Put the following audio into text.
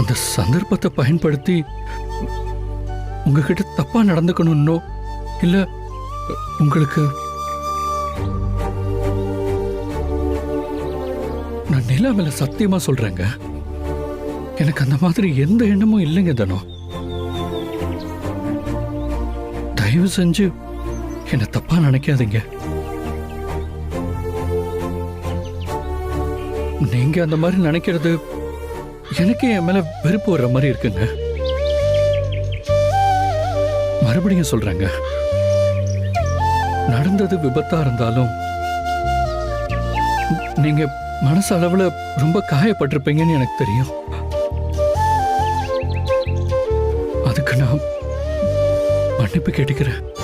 அந்த சந்தர்ப்பத்தை பயன்படுத்தி உங்ககிட்ட தப்பா நடந்துக்கணும்னோ? இல்ல உங்களுக்கு நான் நிலா மேல சத்தியமா சொல்றேங்க. எனக்கு அந்த மாதிரி எந்த எண்ணமும் இல்லைங்க தனோ. தயவு செஞ்சு என்ன தப்பா நினைக்காதீங்க. நீங்க அந்த மாதிரி நினைக்கிறது எனக்கே என் மேல வெறுப்பு வர்ற மாதிரி இருக்குங்க. மறுபடியும் சொல்றேங்க. நடந்தது விபத்தா இருந்தாலும் நீங்க மனசு அளவுல ரொம்ப காயப்பட்டிருப்பீங்கன்னு எனக்கு தெரியும். அதுக்கு நான் மன்னிப்பு கேட்டுக்கிறேன்.